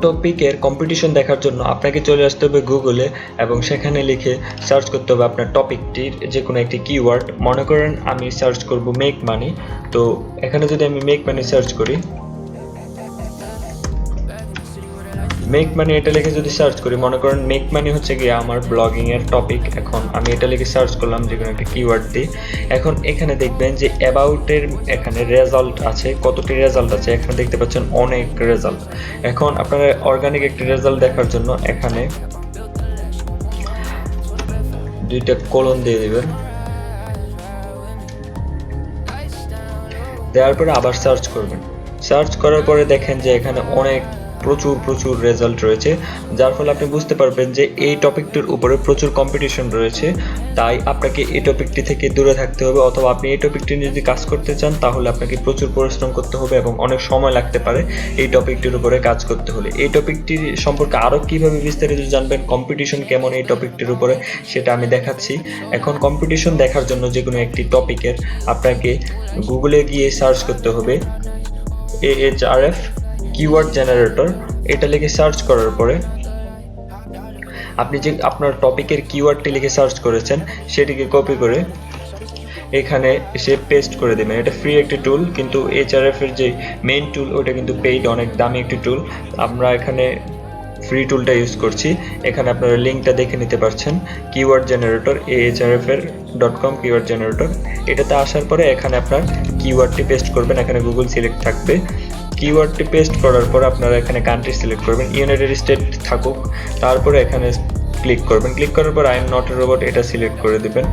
টপিকের কম্পিটিশন দেখার জন্য আপনাকে চলে আসতে হবে গুগলে এবং সেখানে লিখে সার্চ করতে হবে আপনার টপিকটির যে কোনো একটি কিওয়ার্ড মনে করেন আমি সার্চ করব মেক মানি তো এখানে যদি আমি মেক মানি সার্চ করি মেক মানি এটা লিখে যদি সার্চ করি, মনে করেন মেক মানি হচ্ছে গিয়ে আমার ব্লগিং এর টপিক এখন আমি এটা লিখে সার্চ করলাম যে কোনো একটা কিওয়ার্ড দিয়ে এখন এখানে দেখবেন যে অ্যাবাউট এর এখানে রেজাল্ট আছে, কতটি রেজাল্ট আছে। এখানে দেখতে পাচ্ছেন অনেক রেজাল্ট এখন আপনারা অর্গানিক একটি রেজাল্ট দেখার জন্য এখানে দুইটা কলন দিয়ে দিবেন। দেওয়ার পরে আবার সার্চ করবেন। সার্চ করার পরে দেখেন যে এখানে অনেক প্রচুর প্রচুর রেজাল্ট রয়েছে, যার ফলে আপনি বুঝতে পারবেন যে এই টপিকটির উপরে প্রচুর কম্পিটিশন রয়েছে। তাই আপনাকে এই টপিকটি থেকে দূরে থাকতে হবে, অথবা আপনি এই টপিকটি নিয়ে যদি কাজ করতে চান, তাহলে আপনাকে প্রচুর পরিশ্রম করতে হবে এবং অনেক সময় লাগতে পারে এই টপিকটির উপরে কাজ করতে হলে। এই টপিকটি সম্পর্কে আরও কীভাবে বিস্তারিত জানবেন কম্পিটিশন কেমন এই টপিকটির উপরে, সেটা আমি দেখাচ্ছি। এখন কম্পিটিশন দেখার জন্য যে কোনো একটি টপিকের আপনাকে গুগলে গিয়ে সার্চ করতে হবে এএইচআরএফ কিওয়ার্ড জেনারেটর এটা লিখে সার্চ করার পরে আপনি যে আপনার টপিকের কিওয়ার্ডটি লিখে সার্চ করেছেন, সেটিকে কপি করে এখানে এসে পেস্ট করে দেবেন। এটা ফ্রি একটি টুল কিন্তু এইচআরএফ এর যে মেইন টুল ওটা কিন্তু পেইড অনেক দামি একটি টুল আমরা এখানে ফ্রি টুলটা ইউজ করছি। এখানে আপনারা লিঙ্কটা দেখে নিতে পারছেন। কিওয়ার্ড জেনারেটর এইচআরএফ এর ডট কম কিওয়ার্ড জেনারেটর এটাতে আসার পরে এখানে আপনার কিওয়ার্ডটি পেস্ট করবেন। এখানে গুগল সিলেক্ট থাকবে। কিওয়ার্ডটি পেস্ট করার পর আপনারা এখানে কান্ট্রি সিলেক্ট করবেন ইউনাইটেড স্টেট থাকুক। তারপরে এখানে ক্লিক করবেন। ক্লিক করার পর আই এম নট রোবট এটা সিলেক্ট করে দেবেন।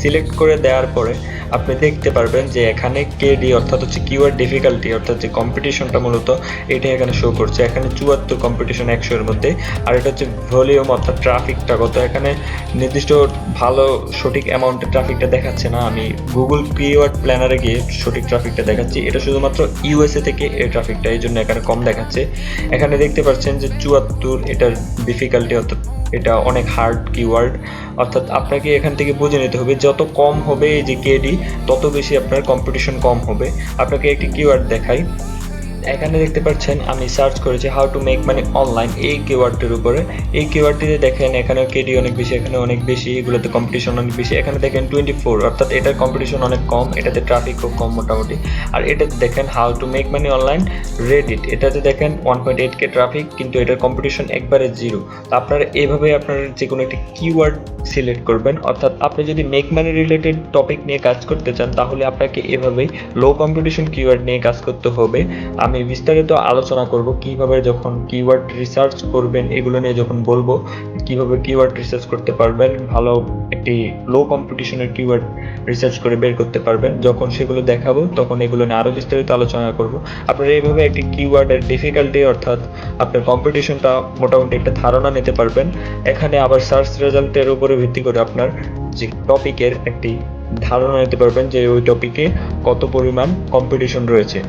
সিলেক্ট করে দেওয়ার পরে আপনি দেখতে পারবেন যে এখানে কেডি অর্থাৎ হচ্ছে কিওয়ার্ড ডিফিকাল্টি অর্থাৎ যে কম্পিটিশনটা মূলত, এটা এখানে শো করছে। এখানে চুয়াত্তর কম্পিটিশন একশো এর মধ্যে। আর এটা হচ্ছে ভলিউম অর্থাৎ ট্রাফিকটা কত? এখানে নির্দিষ্ট ভালো সঠিক অ্যামাউন্টের ট্রাফিকটা দেখাচ্ছে না। আমি গুগল কিওয়ার্ড প্ল্যানারে গিয়ে সঠিক ট্রাফিকটা দেখাচ্ছি। এটা শুধুমাত্র ইউএসএ থেকে এই ট্রাফিকটা এই জন্য এখানে কম দেখাচ্ছে। এখানে দেখতে পাচ্ছেন যে চুয়াত্তর, এটার ডিফিকাল্টি অর্থাৎ এটা অনেক হার্ড কিওয়ার্ড অর্থাৎ আপনাকে এখান থেকে বুঝে নিতে হবে, যত কম হবে এই যে কেডি তত বেশি আপনার কম্পিটিশন কম হবে। আপনাকে একটি কিওয়ার্ড দেখাই। এখানে দেখতে পাচ্ছেন, আমি সার্চ করেছি how to make money online এই কিওয়ার্ডটির উপরে। এই কিওয়ার্ডটিতে দেখেন এখানে কেডি অনেক বেশি, এখানে অনেক বেশি, এগুলোতে কম্পিটিশন অনেক বেশি। এখানে দেখেন টোয়েন্টি ফোর অর্থাৎ এটার কম্পিটিশন অনেক কম, এটাতে ট্রাফিক খুব কম মোটামুটি। আর এটাতে দেখেন how to make money online Reddit এটাতে দেখেন one point eight K traffic কিন্তু এটার কম্পিটিশন একবারে জিরো তো আপনারা এইভাবে আপনার যে কোনো একটি কিওয়ার্ড সিলেক্ট করবেন, অর্থাৎ আপনি যদি মেক মানি রিলেটেড টপিক নিয়ে কাজ করতে চান, তাহলে আপনাকে এভাবেই লো কম্পিটিশন কিওয়ার্ড নিয়ে কাজ করতে হবে। আমি বিস্তারিত আলোচনা করব কীভাবে যখন কিওয়ার্ড রিসার্চ করবেন, এগুলো নিয়ে যখন বলব, কীভাবে কিওয়ার্ড রিসার্চ করতে পারবেন, ভালো একটি লো কম্পিটিশনের কিওয়ার্ড রিসার্চ করে বের করতে পারবেন, যখন সেগুলো দেখাবো, তখন এগুলো নিয়ে আরও বিস্তারিত আলোচনা করব। আপনারা এইভাবে একটি কিওয়ার্ডের ডিফিকাল্টি অর্থাৎ আপনার কম্পিটিশনটা মোটামুটি একটা ধারণা নিতে পারবেন। এখানে আবার সার্চ রেজাল্টের উপরে ভিত্তি করে আপনার যে টপিকের একটি ধারণা নিতে পারবেন যে ওই টপিকে কত পরিমাণ কম্পিটিশন রয়েছে।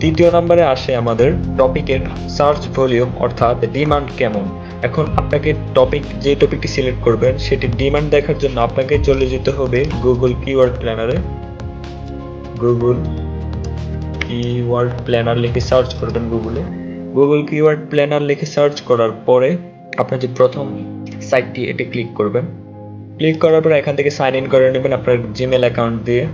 তৃতীয় নম্বরে আসে আমাদের টপিকের সার্চ ভলিউম অর্থাৎ ডিমান্ড কেমন? এখন আপনাকে টপিক যে টপিকটি সিলেক্ট করবেন, সেটি ডিমান্ড দেখার জন্য আপনাকে চলে যেতে হবে গুগল কিওয়ার্ড প্ল্যানারে গুগল কিওয়ার্ড প্ল্যানার লিখে সার্চ করবেন গুগলে গুগল কিওয়ার্ড প্ল্যানার লিখে সার্চ করার পরে আপনার যে প্রথম সাইটটি এটি ক্লিক করবেন। ক্লিক করার পরে এখান থেকে সাইন ইন করে নেবেন আপনার জিমেল অ্যাকাউন্ট দিয়ে।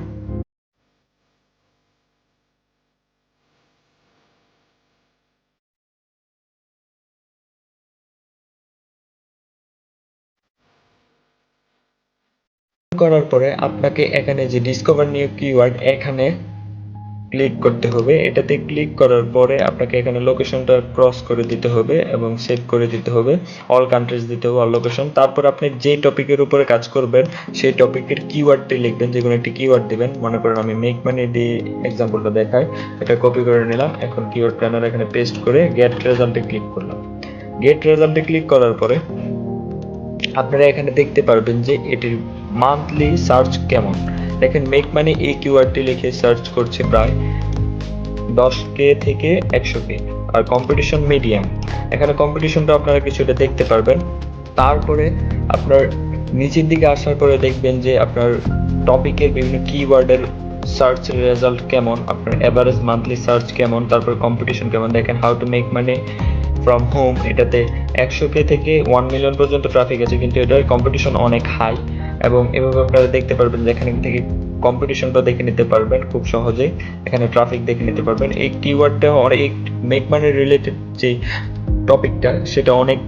করার পরে আপনাকে এখানে যে ডিসকভার নিউ কিওয়ার্ড এখানে ক্লিক করতে হবে। এটাতে ক্লিক করার পরে আপনাকে এখানে লোকেশনটা ক্রস করে দিতে হবে এবং সেভ করে দিতে হবে। অল কান্ট্রিজ দিতে হবে অল লোকেশন তারপর আপনি যে টপিকের উপরে কাজ করবেন, সেই টপিকের কিওয়ার্ডটি লিখবেন, যে কোনো একটি কিওয়ার্ড দিবেন। মনে করেন আমি মেক মানি দিয়ে এক্সাম্পলটা দেখাই। এটা কপি করে নিলাম, এখন কিওয়ার্ড প্ল্যানার এখানে পেস্ট করে গেট রেজাল্টে ক্লিক করলাম। গেট রেজাল্টে ক্লিক করার পরে আপনারা এখানে দেখতে পারবেন যে এটির মান্থলি সার্চ কেমন? দেখেন মেক মানি এই কিওয়ার্ডটি লিখে সার্চ করছে প্রায় দশ কে থেকে একশো কে আর কম্পিটিশন মিডিয়াম এখানে কম্পিটিশনটা আপনারা কিছুটা দেখতে পারবেন। তারপরে আপনার নিচের দিকে আসার পরে দেখবেন যে আপনার টপিকের বিভিন্ন কিওয়ার্ডের সার্চ রেজাল্ট কেমন, আপনার এভারেজ মান্থলি সার্চ কেমন, তারপর কম্পিটিশন কেমন। দেখেন how to make money from home এটাতে একশো কে থেকে ওয়ান মিলিয়ন পর্যন্ত ট্রাফিক আছে, কিন্তু এটার কম্পিটিশন অনেক হাই এবং এভাবে আপনারা দেখতে পারবেন যে এখানে থেকে কম্পিটিশনটা দেখে নিতে পারবেন খুব সহজেই। এখানে ট্রাফিক দেখে নিতে পারবেন। এই কিওয়ার্ডটা অনেক মেক মানি রিলেটেড যে টপিকটা সেটা অনেক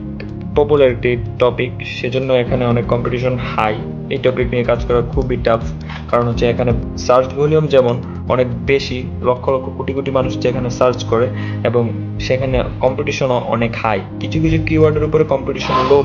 পপুলার একটি টপিক সেজন্য এখানে অনেক কম্পিটিশন হাই এই টপিক নিয়ে কাজ করা খুবই টাফ কারণ হচ্ছে এখানে সার্চ ভলিউম যেমন অনেক বেশি, লক্ষ লক্ষ কোটি কোটি মানুষ যেখানে সার্চ করে, এবং সেখানে কম্পিটিশনও অনেক হাই কিছু কিছু কিওয়ার্ডের উপরে কম্পিটিশন লো